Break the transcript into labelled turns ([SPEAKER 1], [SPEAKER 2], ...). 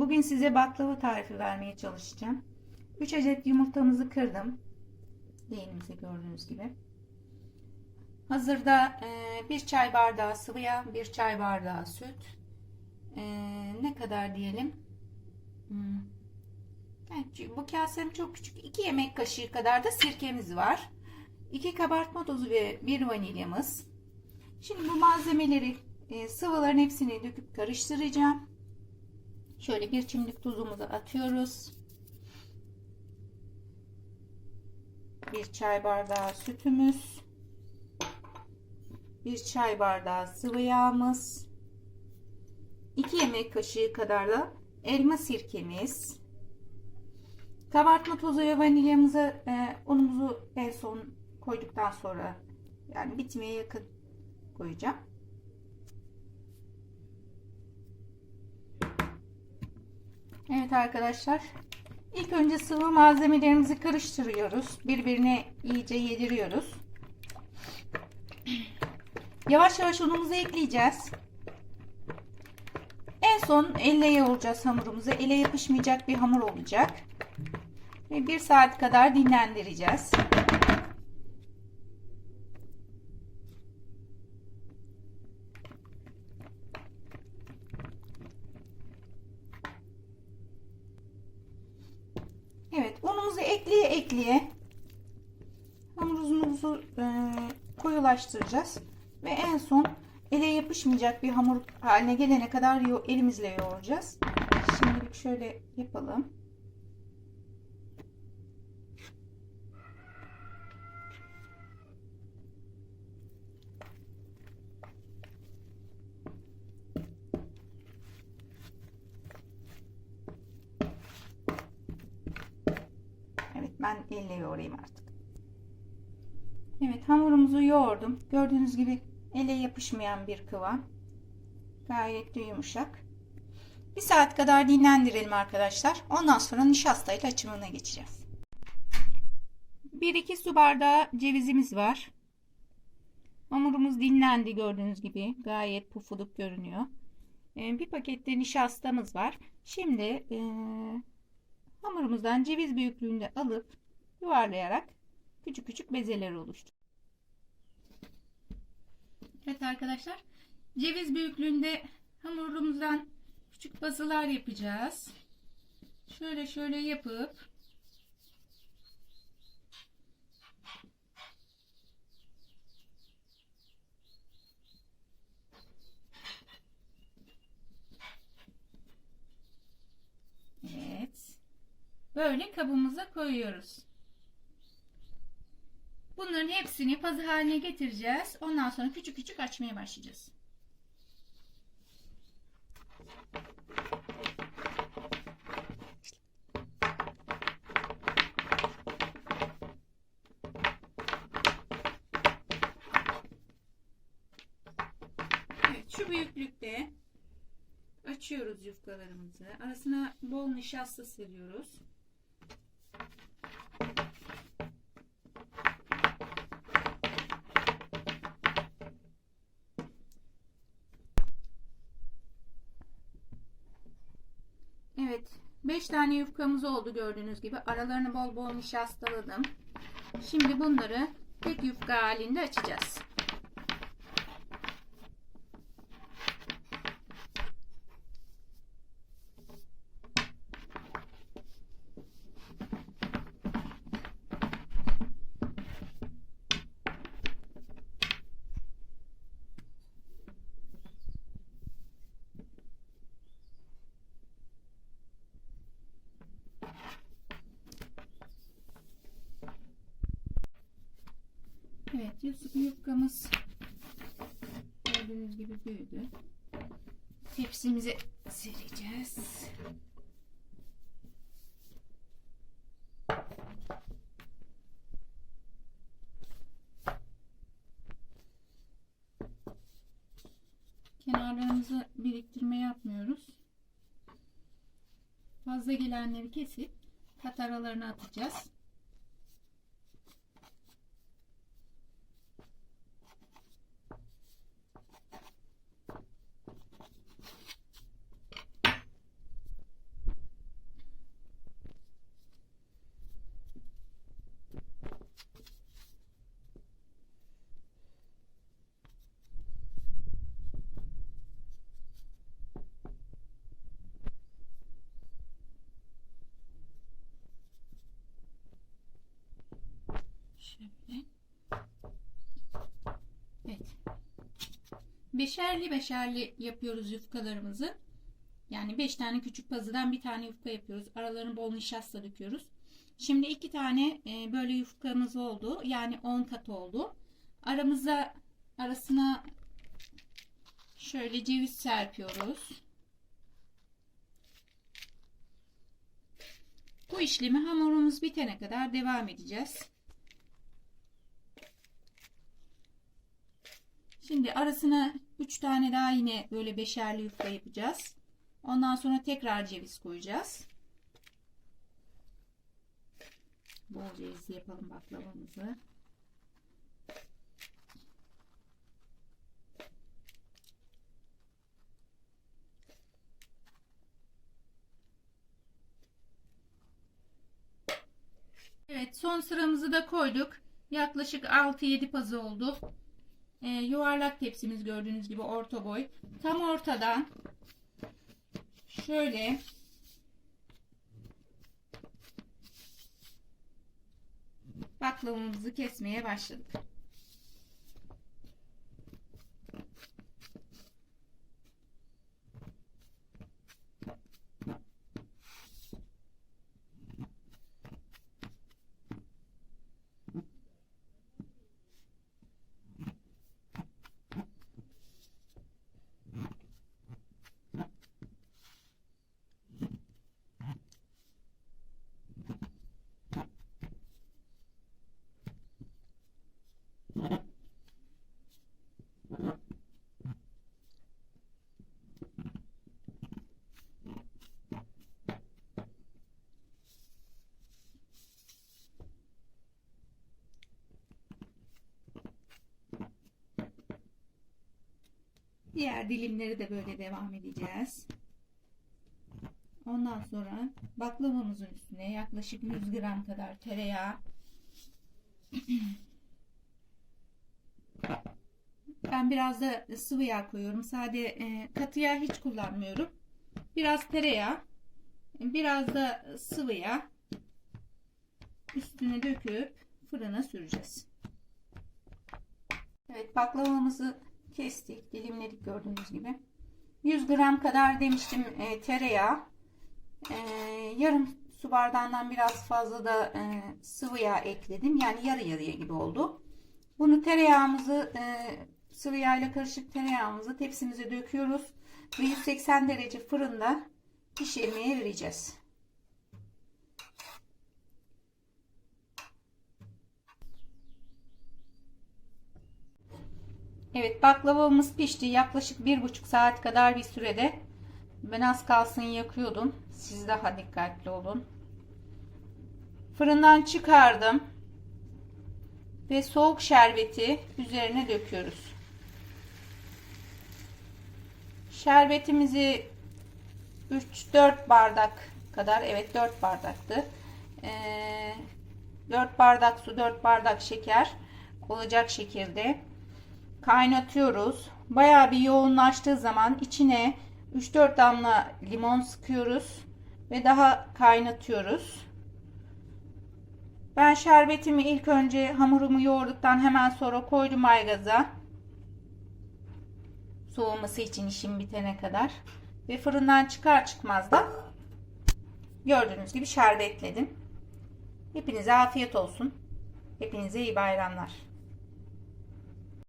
[SPEAKER 1] Bugün size baklava tarifi vermeye çalışacağım. 3 adet yumurtamızı kırdım. Leğenimizi gördüğünüz gibi. Hazırda 1 çay bardağı sıvı yağ, 1 çay bardağı süt. E, ne kadar diyelim? Hmm. Bu kasem çok küçük. 2 yemek kaşığı kadar da sirkemiz var. 2 kabartma tozu ve 1 vanilyamız. Şimdi bu malzemeleri e, sıvıların hepsini döküp karıştıracağım. Şöyle bir çimdik tuzumuzu atıyoruz. Bir çay bardağı sütümüz. Bir çay bardağı sıvı yağımız. 2 yemek kaşığı kadar da elma sirkemiz. Kabartma tozu ve vanilyamızı e, unumuzu en son koyduktan sonra yani bitmeye yakın koyacağım. Evet arkadaşlar. İlk önce sıvı malzemelerimizi karıştırıyoruz. Birbirine iyice yediriyoruz. Yavaş yavaş unumuzu ekleyeceğiz. En son elle yoğuracağız hamurumuzu. Ele yapışmayacak bir hamur olacak. Ve bir saat kadar dinlendireceğiz. Evet unumuzu ekleye ekleye hamurumuzu e, koyulaştıracağız. Ve en son ele yapışmayacak bir hamur haline gelene kadar elimizle yoğuracağız. Şimdilik şöyle yapalım. Evet ben elle yoğurayım artık. Evet hamurumuzu yoğurdum. Gördüğünüz gibi ele yapışmayan bir kıvam. Gayet de yumuşak. Bir saat kadar dinlendirelim arkadaşlar. Ondan sonra nişasta ile açımına geçeceğiz. 1-2 su bardağı cevizimiz var. Hamurumuz dinlendi gördüğünüz gibi. Gayet pufuduk görünüyor. Ee, bir pakette nişastamız var. Şimdi e, hamurumuzdan ceviz büyüklüğünde alıp yuvarlayarak küçük küçük bezeler oluştur. Evet arkadaşlar ceviz büyüklüğünde hamurumuzdan küçük bazılar yapacağız. Şöyle şöyle yapıp Evet. Böyle kabımıza koyuyoruz. Bunların hepsini pazı haline getireceğiz. Ondan sonra küçük küçük açmaya başlayacağız. Evet, şu büyüklükte açıyoruz yufkalarımızı. Arasına bol nişasta seriyoruz. Evet. 5 tane yufkamız oldu gördüğünüz gibi. Aralarını bol bol nişastaladım. Şimdi bunları tek yufka halinde açacağız. Evet yufkamız gördüğünüz gibi büyüdü. Tepsimize sereceğiz. Kenarlarımızı biriktirme yapmıyoruz. Fazla gelenleri kesip kat aralarına atacağız. Evet. Beşerli beşerli yapıyoruz yufkalarımızı. Yani 5 tane küçük pazıdan bir tane yufka yapıyoruz. Aralarını bol nişasta döküyoruz. Şimdi iki tane e, böyle yufkamız oldu. Yani 10 kat oldu. Aramıza arasına şöyle ceviz serpiyoruz. Bu işlemi hamurumuz bitene kadar devam edeceğiz. Şimdi arasına 3 tane daha yine böyle beşerli yufka yapacağız. Ondan sonra tekrar ceviz koyacağız. Bol cevizli yapalım baklavamızı. Evet son sıramızı da koyduk. Yaklaşık 6-7 pazı oldu. Ee, yuvarlak tepsimiz gördüğünüz gibi orta boy. Tam ortadan şöyle baklavamızı kesmeye başladık. Diğer dilimleri de böyle devam edeceğiz. Ondan sonra baklavamızın üstüne yaklaşık 100 gram kadar tereyağı ben biraz da sıvı yağ koyuyorum. Sade e, katı yağ hiç kullanmıyorum. Biraz tereyağı, biraz da sıvı yağ üstüne döküp fırına süreceğiz. Evet baklavamızı kestik, dilimledik gördüğünüz gibi. 100 gram kadar demiştim e, tereyağı. E, yarım su bardağından biraz fazla da e, sıvı yağ ekledim. Yani yarı yarıya gibi oldu. Bunu tereyağımızı e, sıvı yağ ile karışık tereyağımızı tepsimize döküyoruz. Ve 180 derece fırında pişirmeye vereceğiz. Evet baklavamız pişti. Yaklaşık bir buçuk saat kadar bir sürede. Ben az kalsın yakıyordum. Siz daha dikkatli olun. Fırından çıkardım. Ve soğuk şerbeti üzerine döküyoruz. Şerbetimizi 3-4 bardak kadar evet 4 bardaktı. Ee, 4 bardak su 4 bardak şeker olacak şekilde kaynatıyoruz. Bayağı bir yoğunlaştığı zaman içine 3-4 damla limon sıkıyoruz ve daha kaynatıyoruz. Ben şerbetimi ilk önce hamurumu yoğurduktan hemen sonra koydum aygaza. Soğuması için işim bitene kadar. Ve fırından çıkar çıkmaz da gördüğünüz gibi şerbetledim. Hepinize afiyet olsun. Hepinize iyi bayramlar.